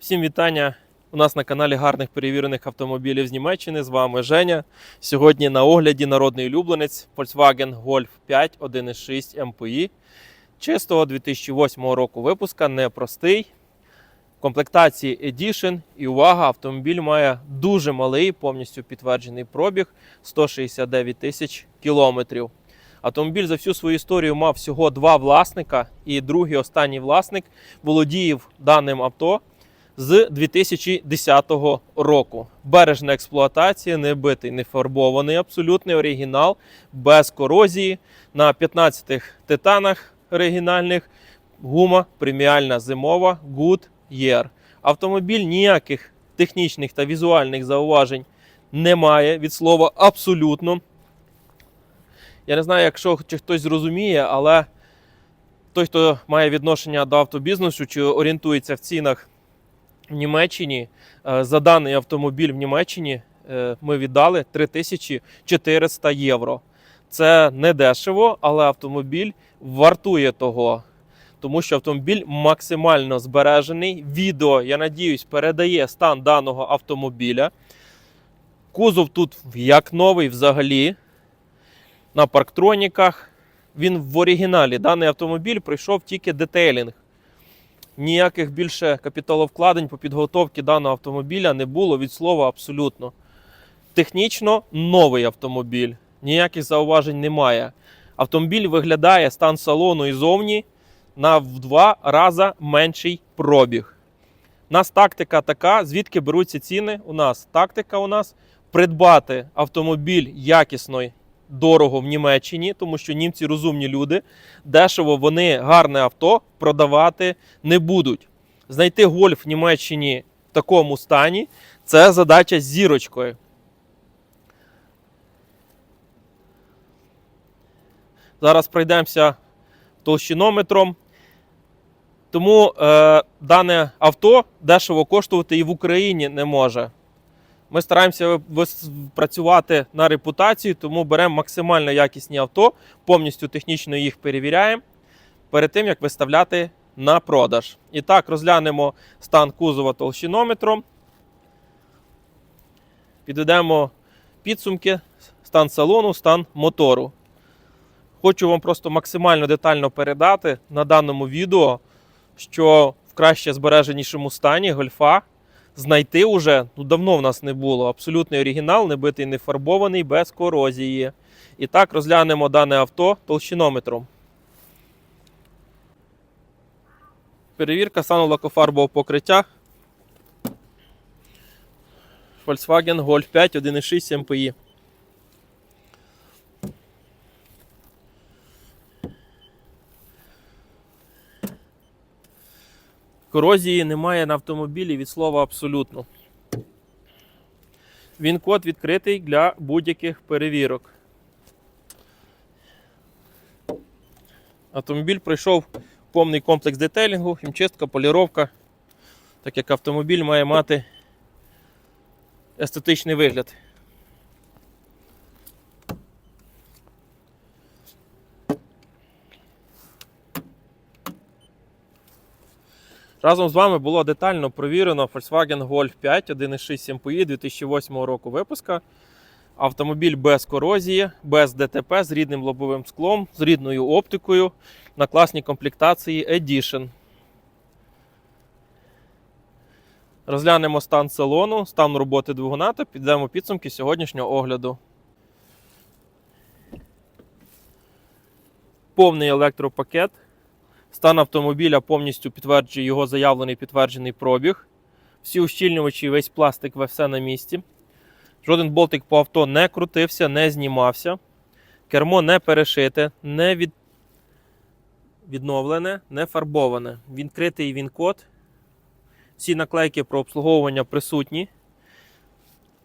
Всім вітання! У нас на каналі гарних перевірених автомобілів з Німеччини. З вами Женя. Сьогодні на огляді народний улюбленець Volkswagen Golf 5 1.6 MPI. Чистого 2008 року випуска, непростий. Комплектації Edition. І увага, автомобіль має дуже малий, повністю підтверджений пробіг 169 тисяч кілометрів. Автомобіль за всю свою історію мав всього два власника, і другий останній власник володіяв даним авто з 2010 року. Бережна експлуатація, не битий, не фарбований, абсолютний оригінал, без корозії. На 15 титанах оригінальних гума преміальна зимова Good Year. Автомобіль ніяких технічних та візуальних зауважень не має від слова абсолютно. Я не знаю, якщо чи хтось зрозуміє, але той, хто має відношення до автобізнесу чи орієнтується в цінах в Німеччині, е, за даний автомобіль в Німеччині е, ми віддали 3400 євро. Це не дешево, але автомобіль вартує того. Тому що автомобіль максимально збережений. Відео, я надіюсь, передає стан даного автомобіля. Кузов тут як новий взагалі на парктроніках. Він в оригіналі. Даний автомобіль пройшов тільки детейлінг. Ніяких більше капіталовкладень по підготовці даного автомобіля не було від слова абсолютно. Технічно новий автомобіль. Ніяких зауважень немає. Автомобіль виглядає стан салону і зовні на в два рази менший пробіг. У нас тактика така, звідки беруться ціни. У нас тактика у нас придбати автомобіль якісної дорого в Німеччині, тому що німці розумні люди. Дешево вони гарне авто продавати не будуть. Знайти гольф в Німеччині в такому стані це задача з зірочкою. Зараз пройдемося толщинометром. Тому е, дане авто дешево коштувати і в Україні не може. Ми стараємося працювати на репутацію, тому беремо максимально якісні авто, повністю технічно їх перевіряємо перед тим, як виставляти на продаж. І так, розглянемо стан кузова толщинометром. Підведемо підсумки, стан салону, стан мотору. Хочу вам просто максимально детально передати на даному відео, що в краще збереженішому стані гольфа знайти уже ну, давно в нас не було. Абсолютний оригінал, не битий, не фарбований, без корозії. І так розглянемо дане авто толщинометром. Перевірка стану лакофарбового покриття. Volkswagen Golf 5 1.6 MPI. Корозії немає на автомобілі від слова абсолютно. Він код відкритий для будь-яких перевірок. Автомобіль пройшов повний комплекс детейлінгу, хімчистка, поліровка, так як автомобіль має мати естетичний вигляд. Разом з вами було детально провірено Volkswagen Golf 5 1.6 MPI 2008 року випуска. Автомобіль без корозії, без ДТП, з рідним лобовим склом, з рідною оптикою на класній комплектації Edition. Розглянемо стан салону, стан роботи двигуна та підемо підсумки сьогоднішнього огляду. Повний електропакет. Стан автомобіля повністю підтверджує його заявлений підтверджений пробіг. Всі ущільнювачі, весь пластик, все на місці. Жоден болтик по авто не крутився, не знімався. Кермо не перешите, не від... відновлене, не фарбоване. Він Відкритий він код. Всі наклейки про обслуговування присутні.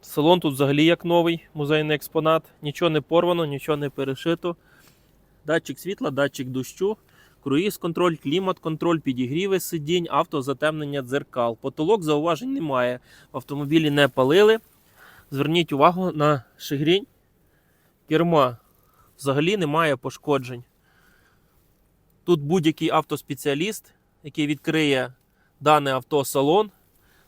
Салон тут взагалі як новий музейний експонат. Нічого не порвано, нічого не перешито. Датчик світла, датчик дощу. Круїз контроль, клімат контроль, підігріви сидінь, автозатемнення дзеркал. Потолок зауважень немає. В автомобілі не палили. Зверніть увагу на шигрінь керма. Взагалі немає пошкоджень. Тут будь-який автоспеціаліст, який відкриє дане авто салон,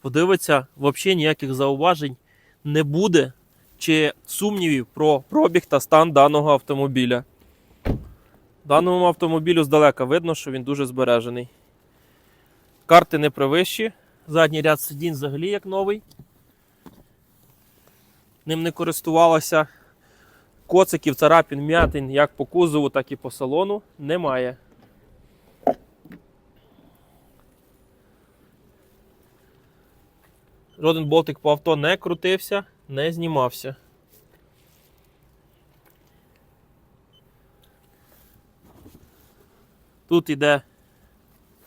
подивиться, взагалі ніяких зауважень не буде чи сумнівів про пробіг та стан даного автомобіля. Даному автомобілю здалека видно, що він дуже збережений. Карти не привищі. Задній ряд сидінь взагалі як новий. Ним не користувалася. Коциків, царапін, м'ятин як по кузову, так і по салону немає. Жоден болтик по авто не крутився, не знімався. Тут йде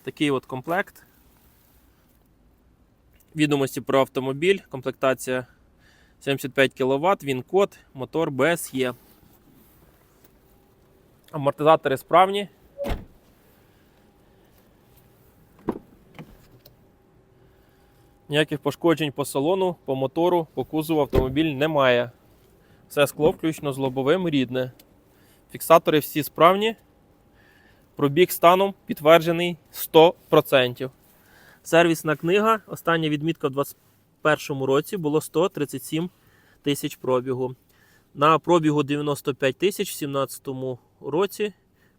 такий от комплект. Відомості про автомобіль, комплектація 75 кВт, він код, мотор BSE. Амортизатори справні. Ніяких пошкоджень по салону, по мотору, по кузову автомобіль немає. Все скло включно з лобовим рідне. Фіксатори всі справні. Пробіг станом підтверджений 100%. Сервісна книга. Остання відмітка в 2021 році було 137 тисяч пробігу. На пробігу 95 тисяч в 2017 році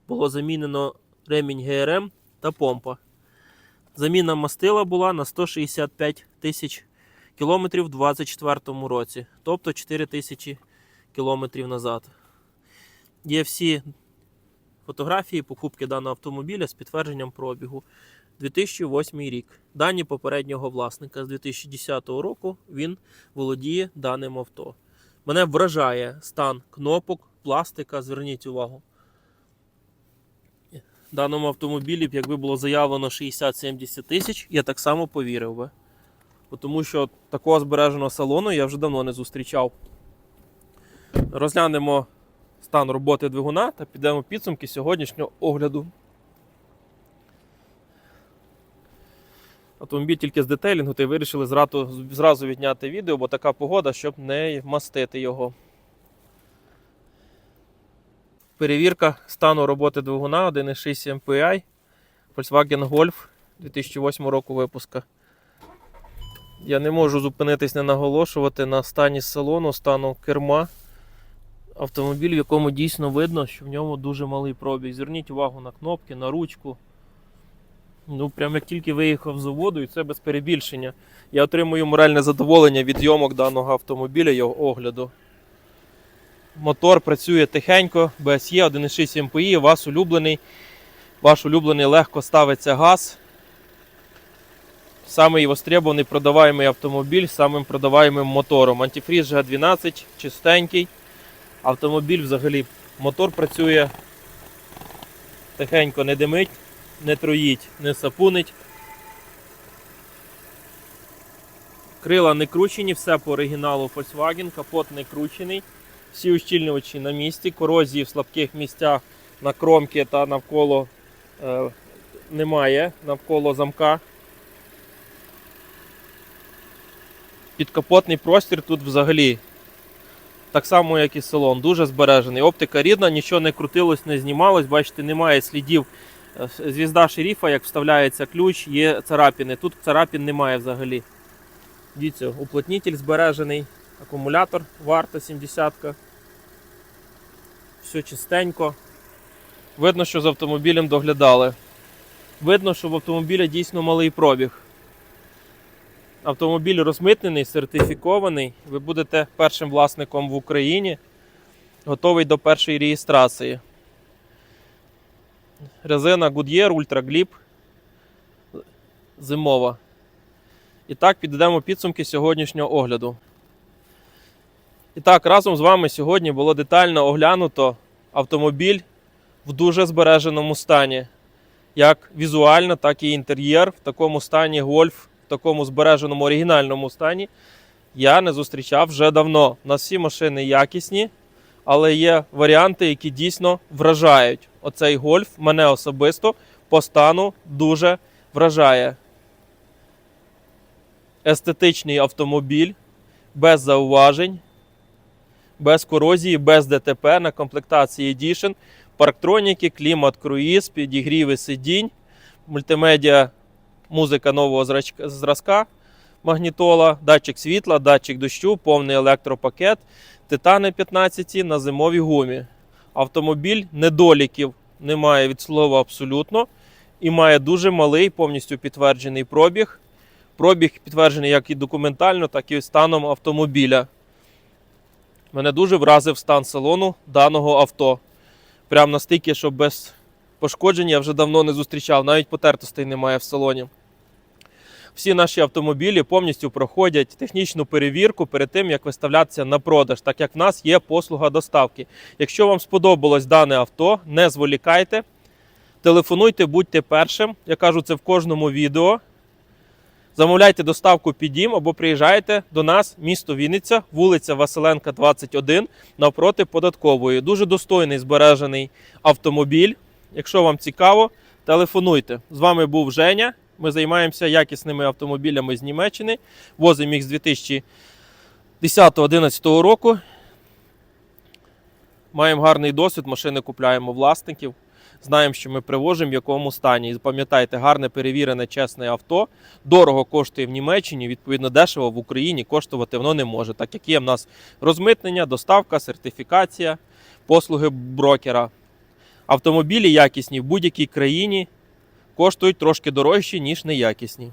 було замінено ремінь ГРМ та помпа. Заміна мастила була на 165 тисяч кілометрів у 2024 році, тобто 4 тисячі кілометрів назад. Є всі фотографії покупки даного автомобіля з підтвердженням пробігу. 2008 рік. Дані попереднього власника з 2010 року він володіє даним авто. Мене вражає стан кнопок, пластика. Зверніть увагу. Даному автомобілі, якби було заявлено 60-70 тисяч, я так само повірив би. Тому що такого збереженого салону я вже давно не зустрічав. Розглянемо стан роботи двигуна та підемо підсумки сьогоднішнього огляду. Автомобіль тільки з детейлінгу, та й вирішили зразу, зразу відняти відео, бо така погода, щоб не мастити його. Перевірка стану роботи двигуна 1.6 MPI Volkswagen Golf 2008 року випуска. Я не можу зупинитись не наголошувати на стані салону, стану керма. Автомобіль, в якому дійсно видно, що в ньому дуже малий пробіг. Зверніть увагу на кнопки, на ручку. Ну, прям як тільки виїхав з заводу, і це без перебільшення. Я отримую моральне задоволення від зйомок даного автомобіля, його огляду. Мотор працює тихенько, BSE 1.6 MPI, вас улюблений. Ваш улюблений легко ставиться газ. Самий востребований продаваємий автомобіль з самим продаваємим мотором. Антифріз G12, чистенький. Автомобіль взагалі мотор працює тихенько, не димить, не троїть, не сапунить. Крила не кручені, все по оригіналу Volkswagen, капот не кручений. Всі ущільнювачі на місці, корозії в слабких місцях на кромки та навколо е, немає, навколо замка. Підкапотний простір тут взагалі так само, як і салон, дуже збережений. Оптика рідна, нічого не крутилось, не знімалось. Бачите, немає слідів е, звізда шерифа, як вставляється ключ, є царапини. Тут царапін немає взагалі. Дивіться, уплотнитель збережений, акумулятор варта 70 -ка. Все чистенько. Видно, що з автомобілем доглядали. Видно, що в автомобіля дійсно малий пробіг. Автомобіль розмитнений, сертифікований. Ви будете першим власником в Україні, готовий до першої реєстрації. Резина Goodyear Ultra Glip зимова. І так, підведемо підсумки сьогоднішнього огляду. І так, разом з вами сьогодні було детально оглянуто автомобіль в дуже збереженому стані. Як візуально, так і інтер'єр в такому стані гольф такому збереженому оригінальному стані я не зустрічав вже давно. У нас всі машини якісні, але є варіанти, які дійсно вражають. Оцей гольф мене особисто по стану дуже вражає. Естетичний автомобіль без зауважень, без корозії, без ДТП на комплектації Edition, парктроніки, клімат, круїз, підігріви сидінь, мультимедіа музика нового зразка, магнітола, датчик світла, датчик дощу, повний електропакет, титани 15 на зимовій гумі. Автомобіль недоліків немає від слова абсолютно і має дуже малий, повністю підтверджений пробіг. Пробіг підтверджений як і документально, так і станом автомобіля. Мене дуже вразив стан салону даного авто. Прям настільки, що без пошкоджень я вже давно не зустрічав, навіть потертостей немає в салоні. Всі наші автомобілі повністю проходять технічну перевірку перед тим, як виставлятися на продаж, так як в нас є послуга доставки. Якщо вам сподобалось дане авто, не зволікайте, телефонуйте, будьте першим. Я кажу це в кожному відео. Замовляйте доставку під дім або приїжджайте до нас, місто Вінниця, вулиця Василенка, 21, навпроти податкової. Дуже достойний збережений автомобіль. Якщо вам цікаво, телефонуйте. З вами був Женя. Ми займаємося якісними автомобілями з Німеччини. Возимо їх з 2010-2011 року. Маємо гарний досвід, машини купляємо власників. Знаємо, що ми привозимо в якому стані. І пам'ятайте, гарне перевірене, чесне авто дорого коштує в Німеччині, відповідно, дешево в Україні коштувати воно не може, так як є в нас розмитнення, доставка, сертифікація, послуги брокера. Автомобілі якісні в будь-якій країні коштують трошки дорожче, ніж неякісні.